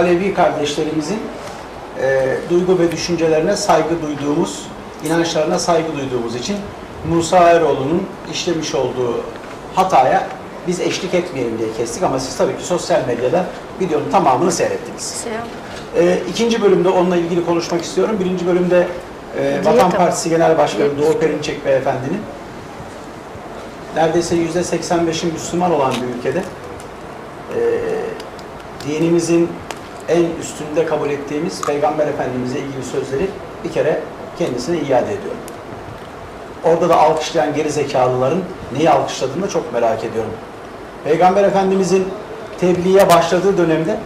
Alevi kardeşlerimizin e, duygu ve düşüncelerine saygı duyduğumuz, inançlarına saygı duyduğumuz için Musa Eroğlu'nun işlemiş olduğu hataya biz eşlik etmeyelim diye kestik ama siz tabii ki sosyal medyada videonun tamamını seyrettiniz. Selam. E, ikinci bölümde onunla ilgili konuşmak istiyorum. Birinci bölümde e, Vatan. Partisi Genel Başkanı Doğu. Perinçek Beyefendinin neredeyse yüzde 85'i Müslüman olan bir ülkede e, dinimizin en üstünde kabul ettiğimiz Peygamber Efendimiz'e ilgili sözleri bir kere kendisine iade ediyorum. Orada da alkışlayan geri zekalıların neyi alkışladığını çok merak ediyorum. Peygamber Efendimiz'in tebliğe başladığı dönemde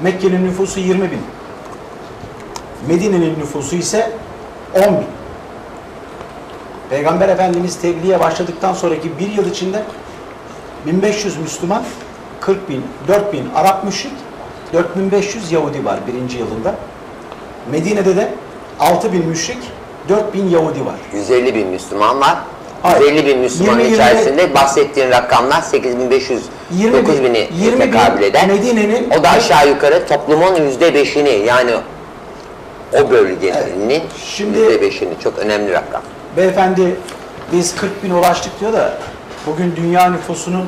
Mekke'nin nüfusu 20 bin. Medine'nin nüfusu ise 10 bin. Peygamber Efendimiz tebliğe başladıktan sonraki bir yıl içinde 1500 Müslüman, 40 bin, 4 bin Arap müşrik, 4500 Yahudi var birinci yılında. Medine'de de 6 bin müşrik, 4 bin Yahudi var. 150 bin Müslüman var. Hayır. 150 bin Müslüman 20, içerisinde bahsettiğin rakamlar 8500 20 bin, 9000'i 20 bin tekabül eder. Medine'nin O da aşağı yukarı toplumun %5'ini yani o bölgenin Evet. Şimdi- %5'ini çok önemli rakam. Beyefendi biz 40 bin ulaştık diyor da bugün dünya nüfusunun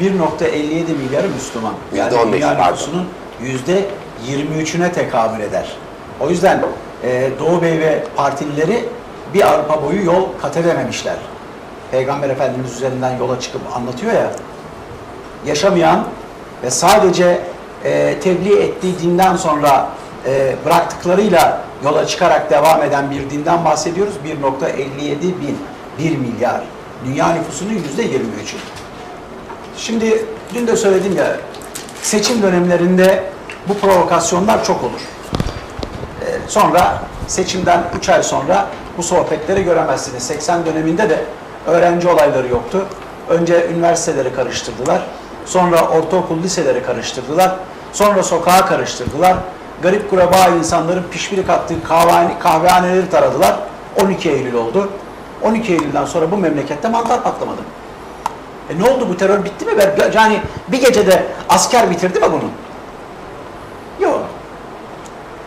1.57 milyarı Müslüman. Yani %15 dünya pardon. nüfusunun %23'üne tekabül eder. O yüzden e, Doğu Bey ve partilileri bir arpa boyu yol kat edememişler. Peygamber Efendimiz üzerinden yola çıkıp anlatıyor ya, yaşamayan ve sadece e, tebliğ ettiği dinden sonra e, bıraktıklarıyla yola çıkarak devam eden bir dinden bahsediyoruz. 1.57 bin, 1 milyar. Dünya nüfusunun %23'ü. Şimdi dün de söyledim ya, seçim dönemlerinde bu provokasyonlar çok olur. E, sonra seçimden 3 ay sonra bu sohbetleri göremezsiniz. 80 döneminde de öğrenci olayları yoktu. Önce üniversiteleri karıştırdılar. Sonra ortaokul liseleri karıştırdılar. Sonra sokağa karıştırdılar. Garip kuraba insanların pişpirik attığı kahvehane, kahvehaneleri taradılar. 12 Eylül oldu. 12 Eylül'den sonra bu memlekette mantar patlamadı. E ne oldu bu terör bitti mi? Ben- Yani bir gecede asker bitirdi mi bunu? Yok.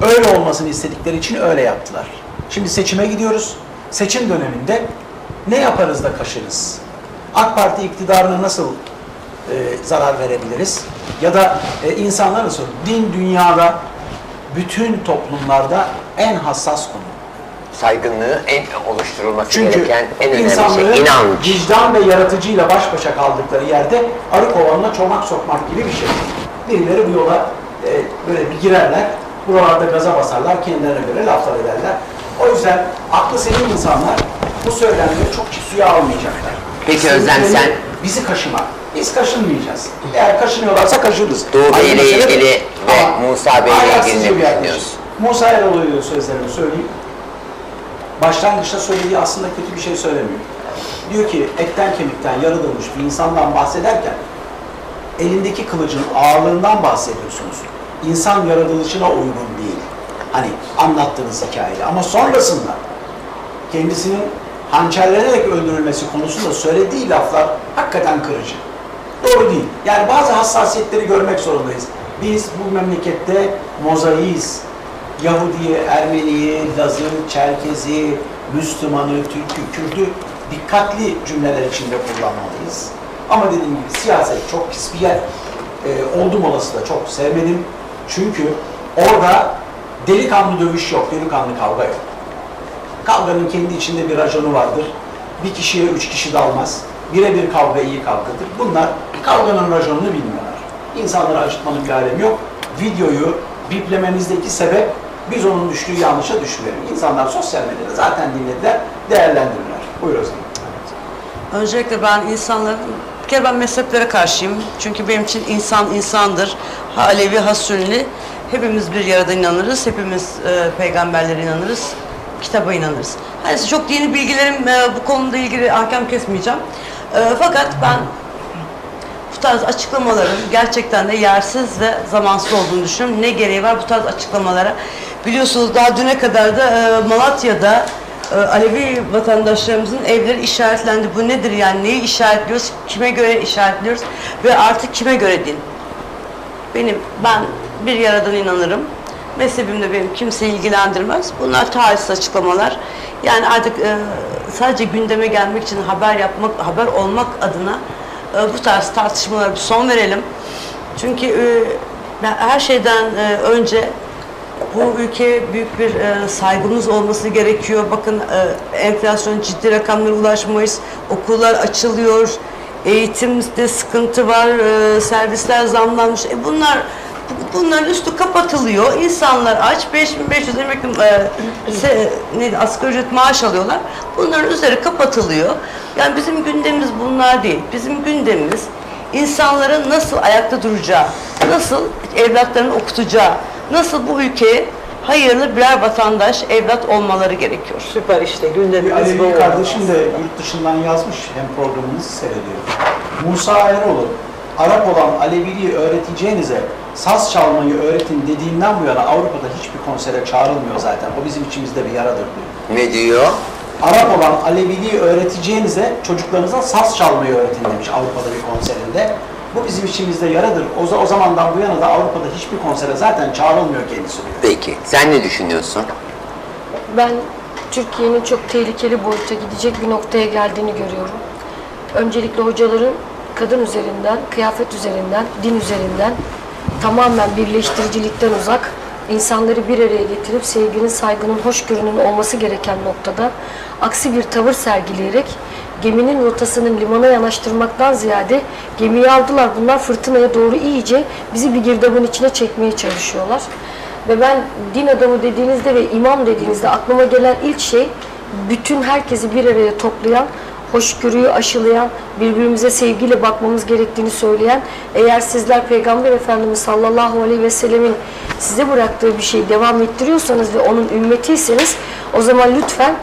Öyle olmasını istedikleri için öyle yaptılar. Şimdi seçime gidiyoruz. Seçim döneminde ne yaparız da kaşırız? AK Parti iktidarına nasıl e, zarar verebiliriz? Ya da e, insanlar nasıl? Din dünyada bütün toplumlarda en hassas konu. Saygınlığı en oluşturulması Çünkü gereken en önemli şey inanç. vicdan ve yaratıcıyla baş başa kaldıkları yerde arı kovanına çomak sokmak gibi bir şey. Birileri bu yola e, böyle bir girerler, buralarda gaza basarlar, kendilerine göre laflar ederler. O yüzden aklı selim insanlar bu söylemleri çok suya almayacaklar. Peki Özlem, Sebepleri sen- Bizi kaşımak. Biz kaşınmayacağız. Eğer kaşınıyorlarsa kaşırız. Doğu Bey ile ilgili ve Musa Bey ile ilgili ne düşünüyorsun? Musa Eroğlu'yla sözlerimi söyleyeyim başlangıçta söylediği aslında kötü bir şey söylemiyor. Diyor ki etten kemikten yaratılmış bir insandan bahsederken elindeki kılıcın ağırlığından bahsediyorsunuz. İnsan yaratılışına uygun değil. Hani anlattığınız hikayede. Ama sonrasında kendisinin hançerlenerek öldürülmesi konusunda söylediği laflar hakikaten kırıcı. Doğru değil. Yani bazı hassasiyetleri görmek zorundayız. Biz bu memlekette mozaiyiz. Yahudi'yi, Ermeni'yi, Laz'ı, Çerkez'i, Müslüman'ı, Türk'ü, Kürt'ü dikkatli cümleler içinde kullanmalıyız. Ama dediğim gibi siyaset çok pis bir yer. Ee, oldum olası da çok sevmedim. Çünkü orada delikanlı dövüş yok, delikanlı kavga yok. Kavganın kendi içinde bir raconu vardır. Bir kişiye üç kişi dalmaz. Birebir kavga iyi kavgadır. Bunlar kavganın raconunu bilmiyorlar. İnsanları acıtmanın bir alemi yok. Videoyu biplememizdeki sebep biz onun düştüğü yanlışa düşmeyelim. İnsanlar sosyal medyada zaten dinlediler, değerlendirirler. Buyur o zaman. Öncelikle ben insanların, bir kere ben mezheplere karşıyım. Çünkü benim için insan insandır. Ha Alevi, ha Sünni. Hepimiz bir yaradan inanırız. Hepimiz e, peygamberlere inanırız. Kitaba inanırız. Neyse çok yeni bilgilerim e, bu konuda ilgili hakem kesmeyeceğim. E, fakat ben bu tarz açıklamaların gerçekten de yersiz ve zamansız olduğunu düşünüyorum. Ne gereği var bu tarz açıklamalara? Biliyorsunuz daha düne kadar da e, Malatya'da e, Alevi vatandaşlarımızın evleri işaretlendi. Bu nedir yani? Neyi işaretliyoruz? Kime göre işaretliyoruz? Ve artık kime göre din? Benim, ben bir yaradan inanırım. Mezhebim de benim kimseyi ilgilendirmez. Bunlar tarihsiz açıklamalar. Yani artık e, sadece gündeme gelmek için haber yapmak, haber olmak adına bu tarz tartışmalara bir son verelim. Çünkü e, her şeyden e, önce bu ülkeye büyük bir e, saygımız olması gerekiyor. Bakın enflasyon ciddi rakamlara ulaşmış, okullar açılıyor, eğitimde sıkıntı var, servisler zamlanmış. E, bunlar bu- bunların üstü kapatılıyor. İnsanlar aç 5500 emekli e, se, neydi, asgari ücret maaş alıyorlar. Bunların üzeri kapatılıyor. Yani bizim gündemimiz bunlar değil. Bizim gündemimiz insanların nasıl ayakta duracağı, nasıl evlatlarını okutacağı, nasıl bu ülkeye hayırlı birer vatandaş, evlat olmaları gerekiyor. Süper işte gündemimiz bu. Alevi kardeşim de yurt dışından yazmış hem programınızı seyrediyor. Musa Eroğlu, Arap olan Aleviliği öğreteceğinize saz çalmayı öğretin dediğinden bu yana Avrupa'da hiçbir konsere çağrılmıyor zaten. O bizim içimizde bir yaradır diyor. Ne diyor? Arap olan Aleviliği öğreteceğinize çocuklarınıza saz çalmayı öğretin demiş Avrupa'da bir konserinde. Bu bizim içimizde yaradır. O, o zamandan bu yana da Avrupa'da hiçbir konsere zaten çağrılmıyor kendisi diyor. Peki. Sen ne düşünüyorsun? Ben Türkiye'nin çok tehlikeli boyuta gidecek bir noktaya geldiğini görüyorum. Öncelikle hocaların kadın üzerinden, kıyafet üzerinden, din üzerinden tamamen birleştiricilikten uzak, insanları bir araya getirip sevginin, saygının, hoşgörünün olması gereken noktada aksi bir tavır sergileyerek geminin rotasını limana yanaştırmaktan ziyade gemiyi aldılar. Bunlar fırtınaya doğru iyice bizi bir girdabın içine çekmeye çalışıyorlar. Ve ben din adamı dediğinizde ve imam dediğinizde aklıma gelen ilk şey bütün herkesi bir araya toplayan, hoşgörüyü aşılayan, birbirimize sevgiyle bakmamız gerektiğini söyleyen, eğer sizler Peygamber Efendimiz sallallahu aleyhi ve sellemin size bıraktığı bir şeyi devam ettiriyorsanız ve onun ümmetiyseniz o zaman lütfen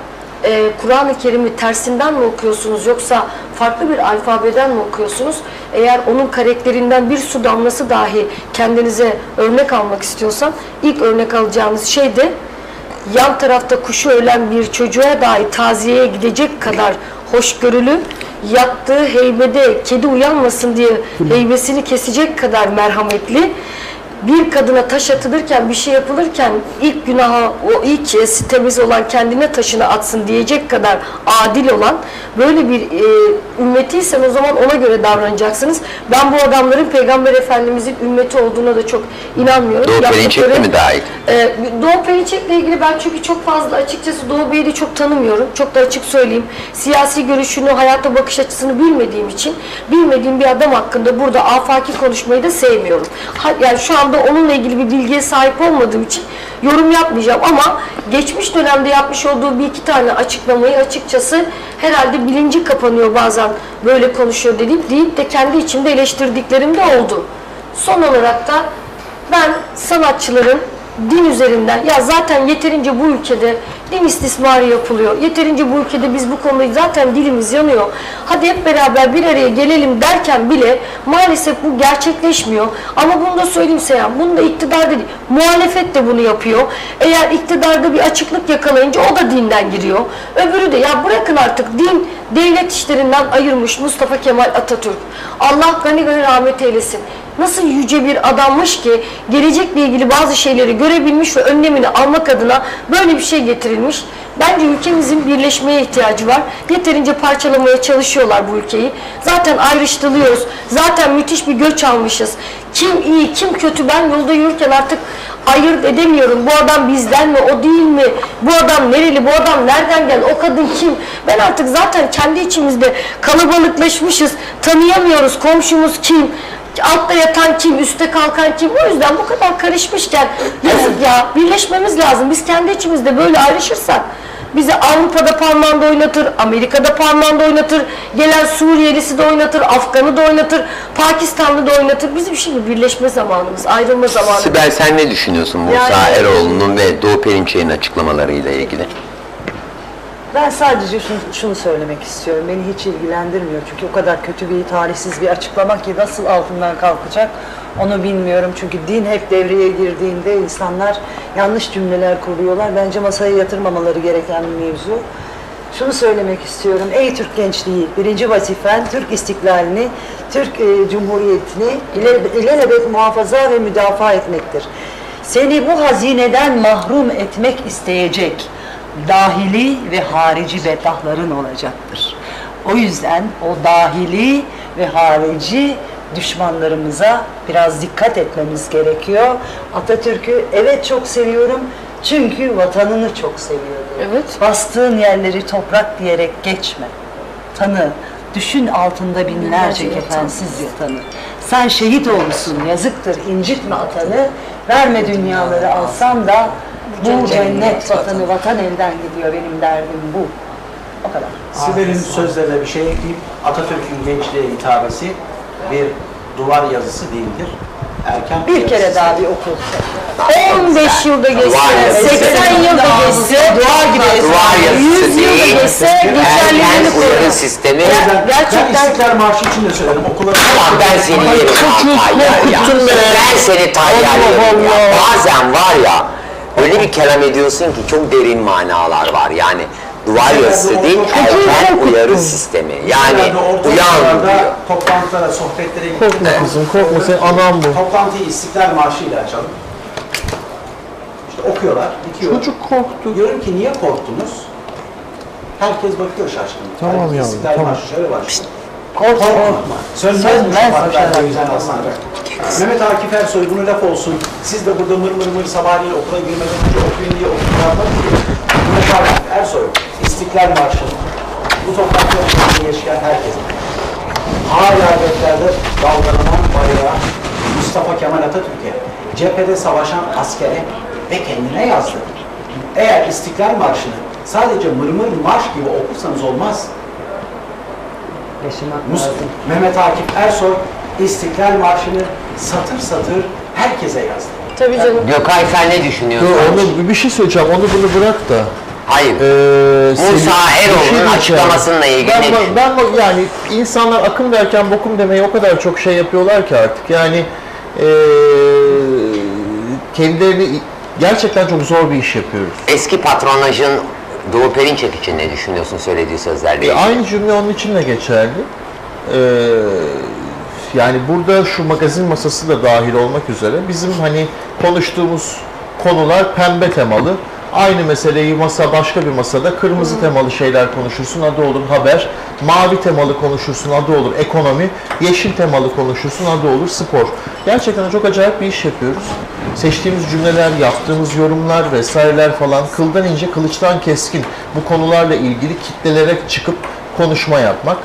e, Kur'an-ı Kerim'i tersinden mi okuyorsunuz yoksa farklı bir alfabeden mi okuyorsunuz? Eğer onun karakterinden bir su damlası dahi kendinize örnek almak istiyorsan ilk örnek alacağınız şey de yan tarafta kuşu ölen bir çocuğa dahi taziyeye gidecek kadar hoşgörülü, yattığı heybede kedi uyanmasın diye heybesini kesecek kadar merhametli, bir kadına taş atılırken, bir şey yapılırken ilk günaha, o ilk e, temiz olan kendine taşını atsın diyecek kadar adil olan böyle bir e, ümmetiysen o zaman ona göre davranacaksınız. Ben bu adamların Peygamber Efendimizin ümmeti olduğuna da çok inanmıyorum. Doğu Yaptıkları- Perinçek mi dahil? ee, Doğu Perinçek'le ilgili ben çünkü çok fazla açıkçası Doğu Bey'i de çok tanımıyorum. Çok da açık söyleyeyim. Siyasi görüşünü, hayata bakış açısını bilmediğim için bilmediğim bir adam hakkında burada afaki konuşmayı da sevmiyorum. Ha- Yani şu anda onunla ilgili bir bilgiye sahip olmadığım için yorum yapmayacağım ama geçmiş dönemde yapmış olduğu bir iki tane açıklamayı açıkçası herhalde bilinci kapanıyor bazen böyle konuşuyor deyip, deyip de kendi içimde eleştirdiklerim de oldu. Son olarak da ben sanatçıların din üzerinden ya zaten yeterince bu ülkede din istismarı yapılıyor. Yeterince bu ülkede biz bu konuda zaten dilimiz yanıyor. Hadi hep beraber bir araya gelelim derken bile maalesef bu gerçekleşmiyor. Ama bunu da söyleyeyim Seyhan, bunu da iktidar değil, muhalefet de bunu yapıyor. Eğer iktidarda bir açıklık yakalayınca o da dinden giriyor. Öbürü de ya bırakın artık din devlet işlerinden ayırmış Mustafa Kemal Atatürk. Allah gani gani rahmet eylesin nasıl yüce bir adammış ki gelecekle ilgili bazı şeyleri görebilmiş ve önlemini almak adına böyle bir şey getirilmiş. Bence ülkemizin birleşmeye ihtiyacı var. Yeterince parçalamaya çalışıyorlar bu ülkeyi. Zaten ayrıştırılıyoruz. Zaten müthiş bir göç almışız. Kim iyi, kim kötü ben yolda yürürken artık ayırt edemiyorum. Bu adam bizden mi, o değil mi? Bu adam nereli, bu adam nereden geldi, o kadın kim? Ben artık zaten kendi içimizde kalabalıklaşmışız. Tanıyamıyoruz komşumuz kim? altta yatan kim, üstte kalkan kim? O yüzden bu kadar karışmışken yazık ya birleşmemiz lazım. Biz kendi içimizde böyle ayrışırsak bizi Avrupa'da parmağında oynatır, Amerika'da parmağında oynatır, gelen Suriyelisi de oynatır, Afganı da oynatır, Pakistanlı da oynatır. Bizim şimdi birleşme zamanımız, ayrılma zamanımız. Sibel sen ne düşünüyorsun Musa Yani- Eroğlu'nun ve Doğu Perinçek'in açıklamalarıyla ilgili? Ben sadece şunu, şunu söylemek istiyorum. Beni hiç ilgilendirmiyor. Çünkü o kadar kötü bir, talihsiz bir açıklama ki nasıl altından kalkacak onu bilmiyorum. Çünkü din hep devreye girdiğinde insanlar yanlış cümleler kuruyorlar. Bence masaya yatırmamaları gereken bir mevzu. Şunu söylemek istiyorum. Ey Türk gençliği, birinci vazifen Türk istiklalini, Türk e, Cumhuriyeti'ni ile- muhafaza ve müdafaa etmektir. Seni bu hazineden mahrum etmek isteyecek dahili ve harici bedahların olacaktır. O yüzden o dahili ve harici düşmanlarımıza biraz dikkat etmemiz gerekiyor. Atatürk'ü evet çok seviyorum çünkü vatanını çok seviyorum. Evet. Bastığın yerleri toprak diyerek geçme. Tanı. Düşün altında binlerce kefensiz yatanı. Sen şehit olmuşsun yazıktır incitme atanı. Verme dünyaları alsam da bu cennet vatanı vatan elden gidiyor benim derdim bu. O kadar. Sibel'in sözlerine bir şey ekleyeyim. Atatürk'ün gençliğe hitabesi bir duvar yazısı değildir. Erken Bir kere yazısı. daha bir oku. 15 yılda geçse, Duvar yazısı. 80 yılda geçse, Duvar gibi yazısı 100 yılda geçse geçerliliğini koruyor. sistemi. Ben, Gerçekten- ben İstiklal Marşı için de söyledim. Okulları Tamam ben seni yerim Tayyar ya. Ben seni Tayyar yerim. Bazen var ya öyle bir kelam ediyorsun ki çok derin manalar var yani. Duvar yazısı değil, erken uyarı sistemi. Yani uyan diyor. Toplantılara, sohbetlere gittik. Korkma kızım, korkma sen anam bu. Toplantıyı İstiklal Marşı ile açalım. İşte okuyorlar, bitiyor. Çocuk korktu. Diyorum ki niye korktunuz? Herkes bakıyor şaşkın. Tamam yavrum, İstiklal tamam. Marşı şöyle başlıyor. Korkma. Korkma. Sönmez Sönmez aslanlar? Mehmet Akif Ersoy bunu laf olsun. Siz de burada mır mır mır sabahleyin okula girmeden önce okuyun diye ki. Mehmet Akif Ersoy, İstiklal Marşı. Bu toprakta yaşayan herkese. Hala göklerde dalgalanan bayrağı Mustafa Kemal Atatürk'e, cephede savaşan askere ve kendine yazdı. Eğer İstiklal Marşı'nı sadece mırmır marş gibi okursanız olmaz. Yaşamak Mus- lazım. Mehmet Akif Ersoy İstiklal Marşı'nı satır satır herkese yazdı. Tabii canım. Gökay sen ne Dur düşünüyorsun? onu bir şey söyleyeceğim. Onu bunu bırak da. Hayır. Ee, Musa şey Eroğlu'nun diyeceğim. açıklamasıyla ilgili ben, ne ben, ben bak- yani insanlar akım derken bokum demeye o kadar çok şey yapıyorlar ki artık. Yani ee, kendilerini gerçekten çok zor bir iş yapıyoruz. Eski patronajın Doğu Perinçek için ne düşünüyorsun söylediği sözlerle E, ilgili? aynı cümle onun için de geçerli. Ee, yani burada şu magazin masası da dahil olmak üzere bizim hani konuştuğumuz konular pembe temalı. Aynı meseleyi masa başka bir masada kırmızı temalı şeyler konuşursun adı olur haber. Mavi temalı konuşursun adı olur ekonomi. Yeşil temalı konuşursun adı olur spor. Gerçekten çok acayip bir iş yapıyoruz. Seçtiğimiz cümleler, yaptığımız yorumlar vesaireler falan kıldan ince kılıçtan keskin bu konularla ilgili kitlelere çıkıp konuşma yapmak.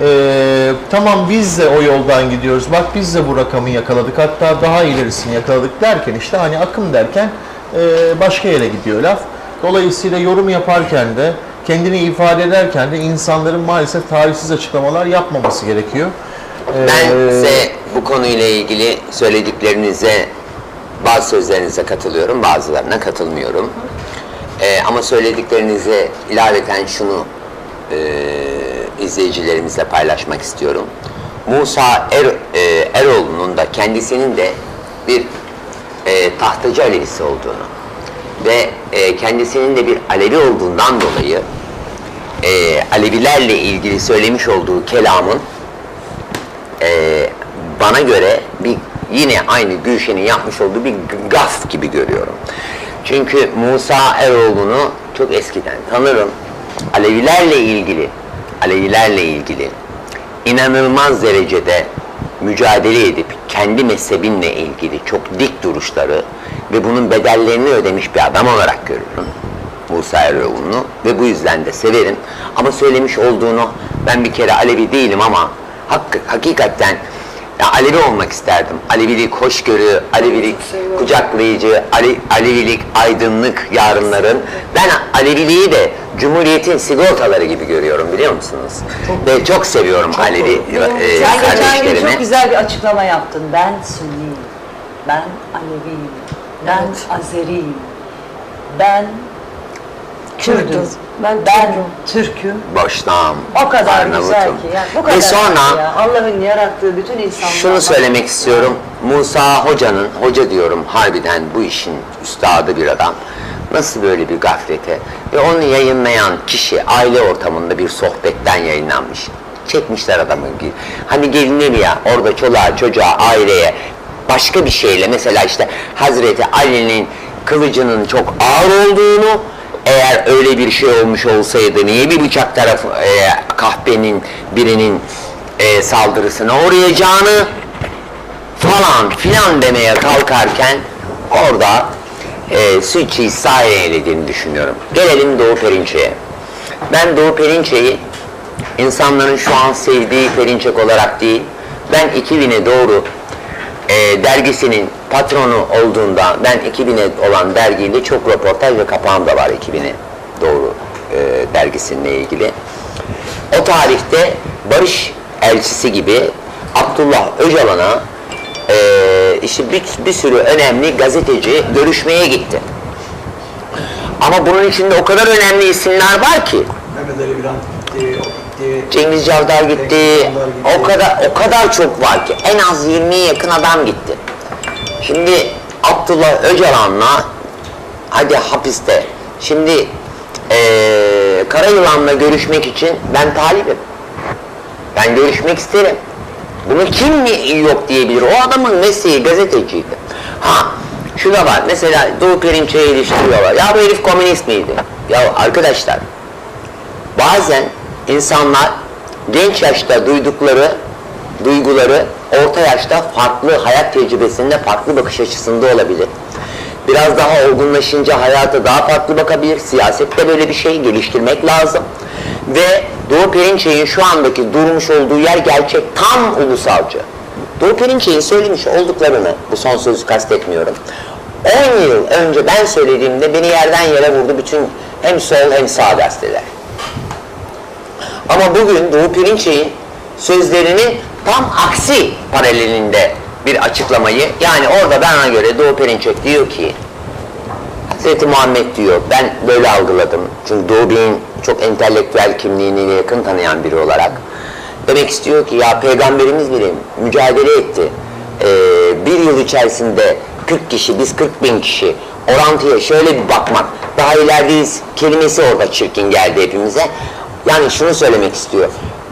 Ee, tamam biz de o yoldan gidiyoruz. Bak biz de bu rakamı yakaladık. Hatta daha ilerisini yakaladık derken işte hani akım derken e, başka yere gidiyor laf. Dolayısıyla yorum yaparken de kendini ifade ederken de insanların maalesef tarihsiz açıklamalar yapmaması gerekiyor. Ee, Ben size bu konuyla ilgili söylediklerinize, bazı sözlerinize katılıyorum, bazılarına katılmıyorum. Ee, ama söylediklerinize ilaveten şunu e, izleyicilerimizle paylaşmak istiyorum. Musa er, e, Eroğlu'nun da kendisinin de bir e, tahtacı Alevisi olduğunu ve e, kendisinin de bir Alevi olduğundan dolayı e, Alevilerle ilgili söylemiş olduğu kelamın e, bana göre bir yine aynı Gülşen'in yapmış olduğu bir gaf gibi görüyorum. Çünkü Musa Eroğlu'nu çok eskiden tanırım. Alevilerle ilgili, Alevilerle ilgili inanılmaz derecede mücadele edip kendi mezhebinle ilgili çok dik duruşları ve bunun bedellerini ödemiş bir adam olarak görüyorum. Musa Eroğlu'nu ve bu yüzden de severim. Ama söylemiş olduğunu ben bir kere Alevi değilim ama hak, hakikaten ya Alevi olmak isterdim. Alevilik hoşgörü, Alevilik kucaklayıcı, Ale, Alevilik aydınlık yarınların. Ben Aleviliği de Cumhuriyet'in sigortaları gibi görüyorum biliyor musunuz? Ve çok seviyorum Alevi e, Sen geçen gün kardeşlerimi. çok güzel bir açıklama yaptın. Ben Sünniyim, ben Aleviyim, ben Azeriyim, ben Kürdüm, Ben ben Türk'üm. Boşnağım, O kadar güzel Arnavut'um. ki. Yani bu kadar Ve sonra ya. Allah'ın yarattığı bütün insanlar. Şunu söylemek istiyorum. Musa Hoca'nın, hoca diyorum harbiden bu işin üstadı bir adam. Nasıl böyle bir gaflete? Ve onu yayınlayan kişi aile ortamında bir sohbetten yayınlanmış. Çekmişler adamı. Hani gelinir ya orada çoluğa çocuğa aileye başka bir şeyle mesela işte Hazreti Ali'nin kılıcının çok ağır olduğunu eğer öyle bir şey olmuş olsaydı niye bir bıçak tarafı e, kahpenin birinin e, saldırısına uğrayacağını falan filan demeye kalkarken orada e, suçi sahne eylediğini düşünüyorum. Gelelim Doğu Perinçek'e. Ben Doğu Perinçek'i insanların şu an sevdiği Perinçek olarak değil, ben 2000'e doğru e, dergisinin patronu olduğunda ben 2000'e olan dergiyle çok röportaj ve kapağım da var 2000'e doğru e, dergisinle ilgili. O tarihte barış elçisi gibi Abdullah Öcalan'a e, işte bir, bir sürü önemli gazeteci görüşmeye gitti. Ama bunun içinde o kadar önemli isimler var ki Mehmet Ali Birant o gitti. Cengiz Cavdar gitti. O kadar o kadar çok var ki en az 20'ye yakın adam gitti. Şimdi Abdullah Öcalan'la hadi hapiste. Şimdi eee Karayılan'la görüşmek için ben talibim. Ben görüşmek isterim. Bunu kim yok diyebilir? O adamın mesleği gazeteciydi. Ha, şu da var. Mesela Doğu Perinçek'i eleştiriyorlar. Ya bu herif komünist miydi? Ya arkadaşlar, bazen insanlar genç yaşta duydukları duyguları orta yaşta farklı hayat tecrübesinde farklı bakış açısında olabilir. Biraz daha olgunlaşınca hayata daha farklı bakabilir. Siyasette böyle bir şey geliştirmek lazım. Ve Doğu Perinçek'in şu andaki durmuş olduğu yer gerçek tam ulusalcı. Doğu Perinçek'in söylemiş olduklarını, bu son sözü kastetmiyorum. 10 yıl önce ben söylediğimde beni yerden yere vurdu bütün hem sol hem sağ gazeteler. Ama bugün Doğu Perinçek'in sözlerinin tam aksi paralelinde bir açıklamayı yani orada bana göre Doğu Perinçek diyor ki Hazreti Muhammed diyor ben böyle algıladım. Çünkü Doğu Bey'in çok entelektüel kimliğini yakın tanıyan biri olarak demek istiyor ki ya peygamberimiz bile mücadele etti. Ee, bir yıl içerisinde 40 kişi biz 40 bin kişi orantıya şöyle bir bakmak daha ilerideyiz kelimesi orada çirkin geldi hepimize. Yani şunu söylemek istiyor.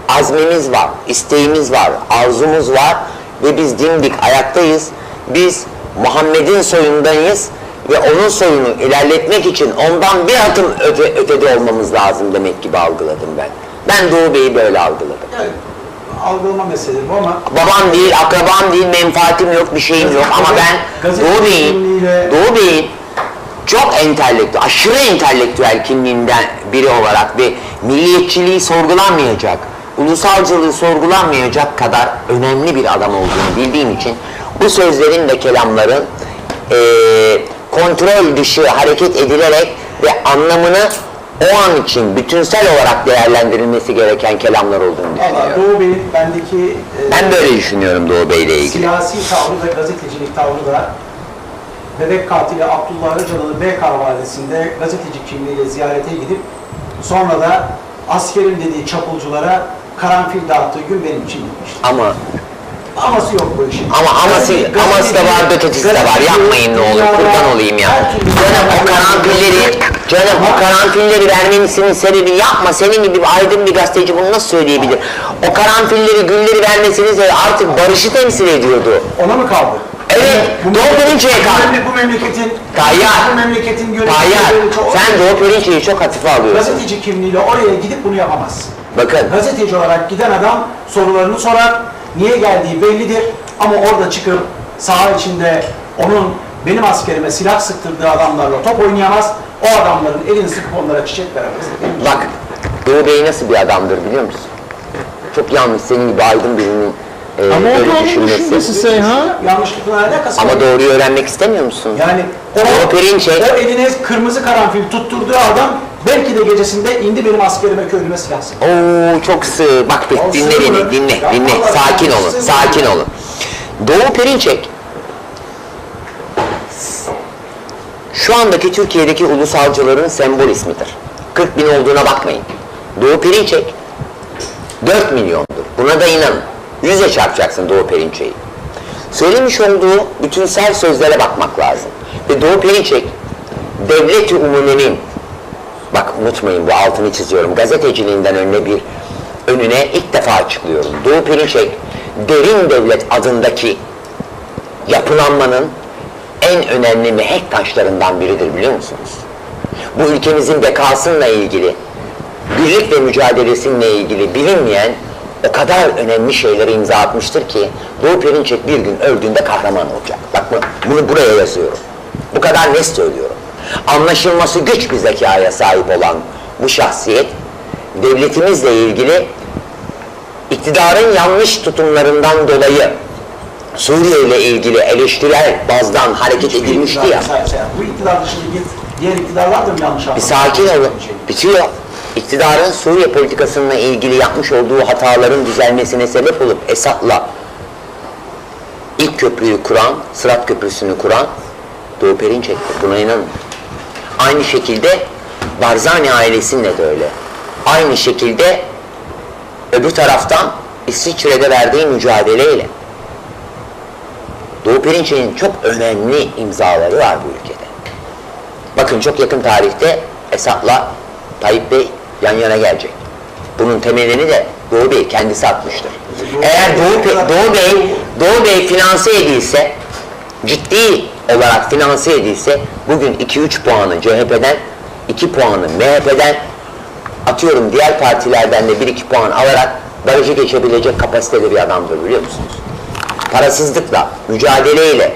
Azmimiz var, isteğimiz var, arzumuz var ve biz dimdik ayaktayız. Biz Muhammed'in soyundayız ve onun soyunu ilerletmek için ondan bir adım öte, ötede olmamız lazım demek gibi algıladım ben. Ben Doğu Bey'i böyle algıladım. Yani, algılama meselesi bu ama Babam değil, akrabam değil, menfaatim yok, bir şeyim yok ama ben Doğu Bey'in, Doğu Bey'in çok entelektüel, aşırı entelektüel kimliğinden biri olarak ve milliyetçiliği sorgulanmayacak, ulusalcılığı sorgulanmayacak kadar önemli bir adam olduğunu bildiğim için bu sözlerin ve kelamların eee, kontrol dışı hareket edilerek ve anlamını o an için bütünsel olarak değerlendirilmesi gereken kelamlar olduğunu Valla düşünüyorum. Doğu Bey'in bendeki e, Ben böyle düşünüyorum Doğu Bey ile ilgili. siyasi tavrı da gazetecilik tavrı da bebek katili Abdullah Öcalan'ı B Valisi'nde gazeteci kimliğiyle ziyarete gidip sonra da askerin dediği çapulculara karanfil dağıttığı gün benim için bitmişti. Ama Aması yok bu işin. ama aması, Gazeteci- aması da var, ötesi de var. Yapmayın ne olur, kurban olayım ya. Canım o karanfilleri, canım o karanfilleri vermemesinin sebebi yapma. Senin gibi aydın bir gazeteci bunu nasıl söyleyebilir? O karanfilleri, gülleri vermesinin sebebi artık barışı temsil ediyordu. Ona mı kaldı? Evet, Doğu memleket- Perinçek'e bu memleketin Tayyar. bu memleketin Tayyar, yöneticileri çok- sen Doğu Perinçek'i çok hafife alıyorsun. gazeteci kimliğiyle oraya gidip bunu yapamaz. Bakın, Gazeteci olarak giden adam sorularını sorar, niye geldiği bellidir ama orada çıkıp saha içinde onun benim askerime silah sıktırdığı adamlarla top oynayamaz. O adamların elini sıkıp onlara çiçek veremez. Bak Doğu Bey nasıl bir adamdır biliyor musun? Çok yanlış senin gibi aydın birinin e, Ama o öyle onun düşünmesi. düşüncesi Seyhan. Yanlışlıkla alakası var. Ama doğruyu öğrenmek istemiyor musun? Yani o, Doğu Perinçek- o eline kırmızı karanfil tutturduğu adam belki de gecesinde indi benim askerime köylüme silah sıktı. Oo çok sığ. Bak O dinle sığ beni, dinle, Ya dinle. vallahi Sakin ben olun, sığ sakin olun. Doğu Perinçek şu andaki Türkiye'deki ulusalcıların sembol ismidir. 40 bin olduğuna bakmayın. Doğu Perinçek 4 milyondur. Buna da inanın. Yüze çarpacaksın Doğu Perinçek'i. Söylemiş olduğu bütünsel sözlere bakmak lazım. Ve Doğu Perinçek devlet-i umumenin bak unutmayın bu altını çiziyorum gazeteciliğinden önüne bir önüne ilk defa açıklıyorum. Doğu Perinçek derin devlet adındaki yapılanmanın en önemli mihenk taşlarından biridir biliyor musunuz? Bu ülkemizin bekasıyla ilgili, birlik ve mücadelesiyle ilgili bilinmeyen o kadar önemli şeyleri imza atmıştır ki Doğu Perinçek bir gün öldüğünde kahraman olacak. Bak bu- bunu buraya yazıyorum. Bu kadar net söylüyorum. Anlaşılması güç bir zekaya sahip olan bu şahsiyet devletimizle ilgili iktidarın yanlış tutumlarından dolayı Suriye ile ilgili eleştirel bazdan hareket edilmişti ya. Bu iktidar dışındaki diğer iktidarlar da mı yanlış Bir sakin olun. Bitiyor. İktidarın Suriye politikasıyla ilgili yapmış olduğu hataların düzelmesine sebep olup Esad'la ilk köprüyü kuran, Sırat Köprüsü'nü kuran Doğu Perinçek'tir. Buna inanın. Aynı şekilde Barzani ailesinde de öyle. Aynı şekilde öbür taraftan İsviçre'de verdiği mücadeleyle Doğu Perinçek'in çok önemli imzaları var bu ülkede. Bakın çok yakın tarihte Esad'la Tayyip Bey yan yana gelecek. Bunun temelini de Doğu Bey kendisi atmıştır. Eğer Doğu, Doğu Bey Doğu Bey finanse edilse ciddi olarak finanse edilse bugün 2-3 puanı CHP'den 2 puanı MHP'den atıyorum diğer partilerden de 1-2 puan alarak barajı geçebilecek kapasitede bir adamdır biliyor musunuz? parasızlıkla, mücadeleyle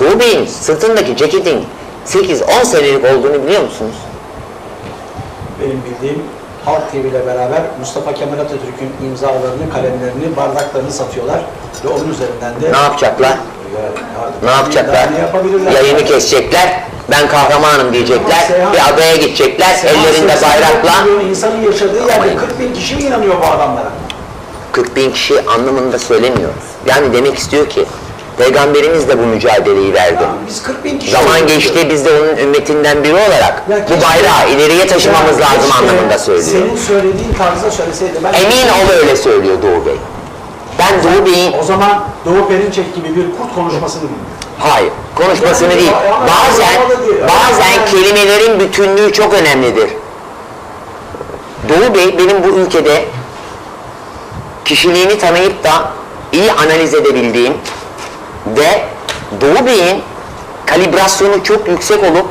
Doğu Bey'in sırtındaki ceketin 8-10 senelik olduğunu biliyor musunuz? Benim bildiğim Halk TV ile beraber Mustafa Kemal Atatürk'ün imzalarını, kalemlerini, bardaklarını satıyorlar ve onun üzerinden de Ne yapacaklar? Ya, ya, Ne yapacaklar? Ne? Yayını kesecekler, ben kahramanım diyecekler, Seyhan- bir adaya gidecekler, Seyhan ellerinde bayrakla. insanın yaşadığı yerde Yapmayın. 40 bin kişi mi inanıyor bu adamlara? 40 bin kişi anlamında söylemiyor. Yani demek istiyor ki, Peygamberimiz de bu mücadeleyi verdi. Ya, biz 40 bin kişi Zaman olduk. geçti biz de onun ümmetinden biri olarak Ya bu bayrağı ileriye taşımamız Ya lazım keşke anlamında söylüyor. Senin söylediğin tarzda söyleseydi ben... Emin ol öyle söylüyor Doğu Bey. Ben Doğu Bey'in O zaman Doğu Perinçek gibi bir kurt konuşmasını bilmiyor. Hayır, konuşmasını Yani değil. Bazen bazen kelimelerin bütünlüğü çok önemlidir. Doğu Bey benim bu ülkede kişiliğini tanıyıp da iyi analiz edebildiğim ve Doğu Bey'in kalibrasyonu çok yüksek olup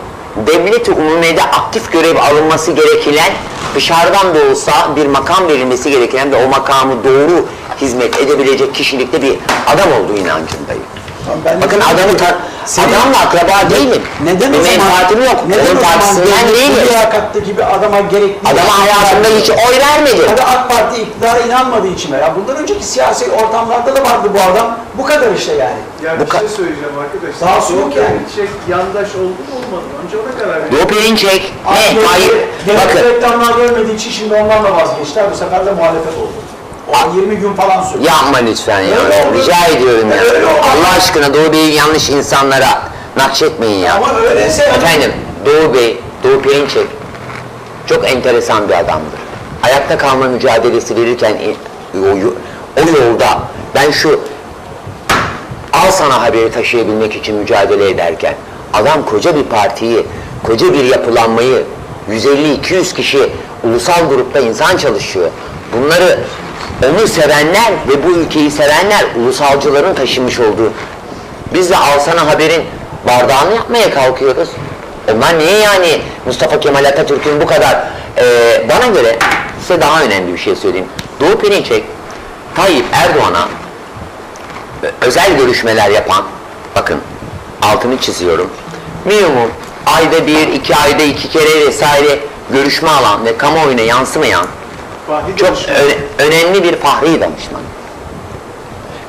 devlet-i umumiyede aktif görev alınması gereken dışarıdan da olsa bir makam verilmesi gereken ve o makamı doğru hizmet edebilecek kişilikte bir adam olduğu inancındayım. Tamam, ben Bakın adamı ta- senin- adamla akraba değilim. Neden o menfaatim yok. Neden Onun o partisinden değilim. Bu liyakattaki gibi adama gerekli... Adama hayatımda hiç oy vermedim. Hadi AK Parti iktidara inanmadığı için? Ya bundan önceki siyasi ortamlarda da vardı bu adam. Bu kadar işte yani. Ya Bu bir şey söyleyeceğim arkadaşlar. Daha soğuk Doğu yani. Perinçek yandaş oldu mu olmadı mı? Önce ona karar verin. Doğu Perinçek ne? Hayır. Bakın reklamlar görmediği için şimdi onlarla vazgeçtiler. Bu sefer de muhalefet oldu. O 20 gün falan sürdü. yapma lütfen ya. Öyle. Rica ediyorum ya. Öyle. Allah aşkına Doğu Bey'i yanlış insanlara nakşetmeyin ya. Ama öyleyse... Efendim Doğu Bey, Doğu Perinçek çok enteresan bir adamdır. Ayakta kalma mücadelesi verirken o, o yolda ben şu al sana haberi taşıyabilmek için mücadele ederken adam koca bir partiyi, koca bir yapılanmayı 150-200 kişi ulusal grupta insan çalışıyor. Bunları onu sevenler ve bu ülkeyi sevenler ulusalcıların taşımış olduğu. Biz de Alsana Haber'in bardağını yapmaya kalkıyoruz. Onlar niye yani Mustafa Kemal Atatürk'ün bu kadar Ee, bana göre size daha önemli bir şey söyleyeyim. Doğu Perinçek Tayyip Erdoğan'a özel görüşmeler yapan, bakın altını çiziyorum, minimum ayda bir, iki ayda iki kere vesaire görüşme alan ve kamuoyuna yansımayan Fahri çok ö- önemli bir fahri danışman.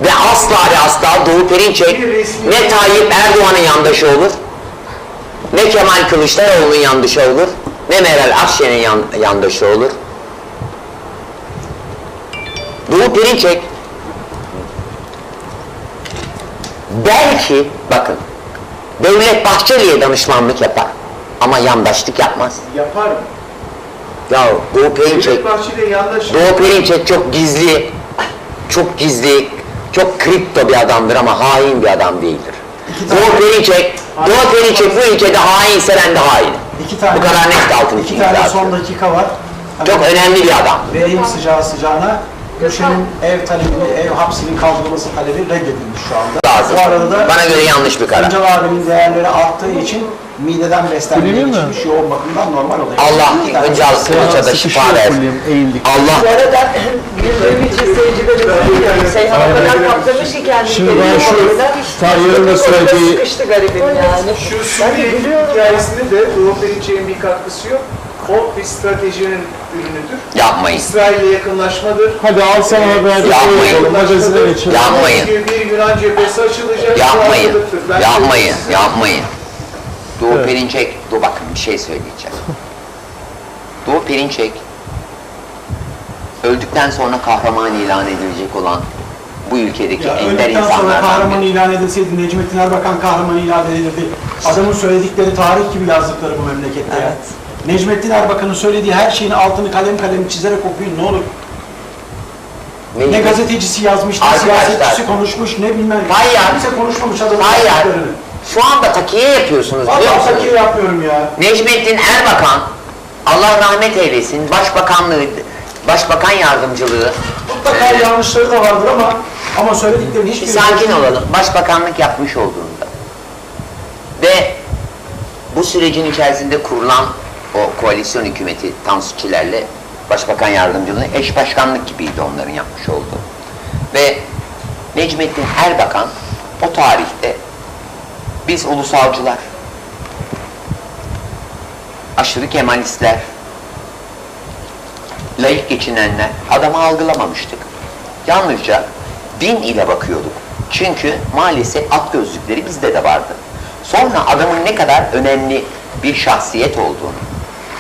Ve asla ve asla Doğu Perinçek ne Tayyip Erdoğan'ın yandaşı olur, ne Kemal Kılıçdaroğlu'nun yandaşı olur, ne Meral Akşener'in yan- yandaşı olur. Doğu Perinçek belki bakın Devlet Bahçeli'ye danışmanlık yapar ama yandaşlık yapmaz. Yapar mı? Ya Doğu Perinçek. Doğu Perinçek çok gizli, çok gizli, çok kripto bir adamdır ama hain bir adam değildir. Doğu Perinçek, Doğu Perinçek bu ülkede hainse ben de hainim. İki tane, Bu kadar net altın iki için tane son dakika var. Çok önemli bir adam. Vereyim sıcağı sıcağına. Gülşen'in ev talebini, ev hapsinin kaldırılması talebi reddedilmiş şu anda. Lazım. Bu arada da Bana göre yanlış bir karar. Tuncel abinin değerleri arttığı için mideden beslenmeye Fulya mı? geçmiş yoğun bakımdan normal oluyor. Allah Bir önce Kılıç'a şifa versin. Allah Bu arada güldüğüm için seyircilerimiz Seyhan o kadar kaptırmış ki kendini. Şimdi ben şu de Orada söylediği Sıkıştı garibim yani. Şu Suriye hikayesinde de Doğu Perinçek'in bir katkısı yok. O bir stratejinin ürünüdür. yapmayın. İsrail'le yakınlaşmadır. Hadi al sana haberde Yapmayın. koyalım, magazine geçelim. Yapmayın. Bir, Yunan cephesi açılacak. Yapmayın. Yapmayın. Yapmayın. Doğu Evet. Perinçek, dur bakın bir şey söyleyeceğim. Doğu Perinçek öldükten sonra kahraman ilan edilecek olan bu ülkedeki Ya ender öldükten sonra insanlardan kahraman biri. ilan edilseydi, Necmettin Erbakan kahraman ilan edilirdi. Adamın söyledikleri tarih gibi yazdıkları bu memlekette ya. Necmettin Erbakan'ın söylediği her şeyin altını kalem kalem çizerek okuyun ne olur. Ne Mecbur- gazetecisi yazmış, ne siyasetçisi konuşmuş, ne bilmem. Tayyar. Kimse konuşmamış adamın Hayır. Şu anda takiye yapıyorsunuz biliyor Vallahi musunuz? sakiye yapmıyorum ya. Necmettin Erbakan, Allah rahmet eylesin, başbakanlığı, başbakan yardımcılığı, Mutlaka yanlışları da vardır ama ama söylediklerinin bir hiçbiri... sakin olalım, başbakanlık yapmış olduğunda ve bu sürecin içerisinde kurulan o koalisyon hükümeti Tansuçilerle başbakan yardımcılığı eş başkanlık gibiydi onların yapmış olduğu. Ve Necmettin Erbakan o tarihte biz ulusalcılar, aşırı Kemalistler, layık geçinenler adamı algılamamıştık. Yalnızca din ile bakıyorduk. Çünkü maalesef at gözlükleri bizde de vardı. Sonra adamın ne kadar önemli bir şahsiyet olduğunu,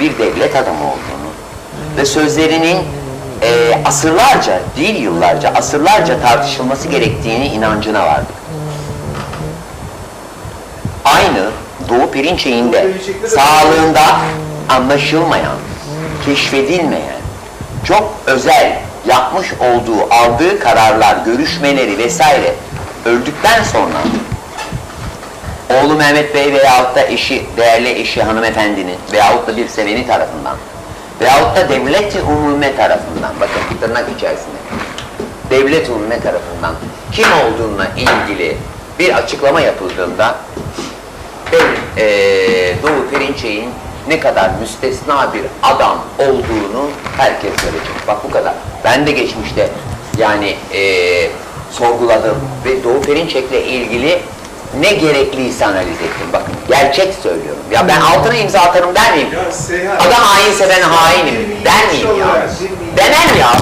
bir devlet adamı olduğunu ve sözlerinin eee, asırlarca, değil yıllarca, asırlarca tartışılması gerektiğini inancına vardık. Aynı Doğu Perinçek'in de sağlığında anlaşılmayan, keşfedilmeyen, çok özel yapmış olduğu, aldığı kararlar, görüşmeleri vesaire öldükten sonra oğlu Mehmet Bey veyahut da eşi, değerli eşi hanımefendinin veyahut da bir seveni tarafından veyahut da devlet-i umume tarafından, bakın tırnak içerisinde devlet-i umume tarafından kim olduğuna ilgili bir açıklama yapıldığında ben eee Doğu Perinçek'in ne kadar müstesna bir adam olduğunu herkes görecek. Bak bu kadar. Ben de geçmişte yani eee, sorguladım ve Doğu Perinçek'le ilgili ne gerekliyse analiz ettim. Bakın gerçek söylüyorum. Ya ben altına imza atarım der miyim? Adam hainse ben hainim der miyim ya? Demem ya.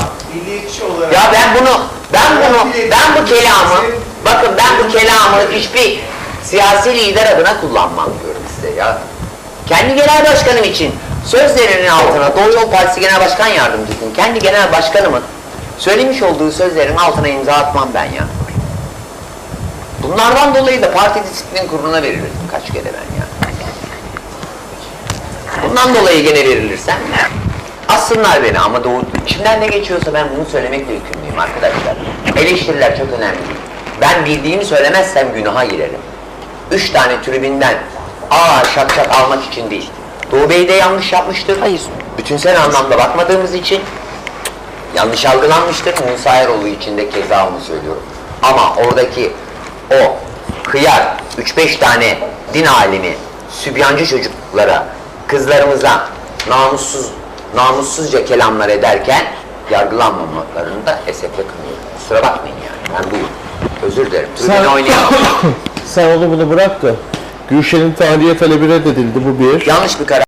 Ya ben bunu, ben bunu, ben bu kelamı, bakın ben bu kelamı hiçbir siyasi lider adına kullanmam diyorum size ya. Kendi genel başkanım için sözlerinin altına, Doğu Yol Partisi Genel Başkan Yardımcısının, kendi genel başkanımın söylemiş olduğu sözlerin altına imza atmam ben ya. Bunlardan dolayı da parti disiplin kuruluna verilirdim kaç kere ben ya. Bundan dolayı gene verilirsem assınlar beni ama doğu içimden ne geçiyorsa ben bunu söylemekle yükümlüyüm arkadaşlar. Eleştiriler çok önemli. Ben bildiğimi söylemezsem günaha girerim. Üç tane tribünden aa şak şak almak için değil. Doğu Bey de yanlış yapmıştır. Hayır. Bütünsel anlamda bakmadığımız için yanlış algılanmıştır. Musa Eroğlu için de keza onu söylüyorum. Ama oradaki o hıyar 3-5 tane din alimi sübyancı çocuklara, kızlarımıza namussuz, namussuzca kelamlar ederken yargılanmamalarını da esefle kınıyorum. Kusura bakmayın yani. Ben buyum. Özür dilerim. Tribüne Sen- oynayamam. Sen onu bunu bırak da Gülşen'in tahliye talebi reddedildi bu bir. Yanlış bir karar.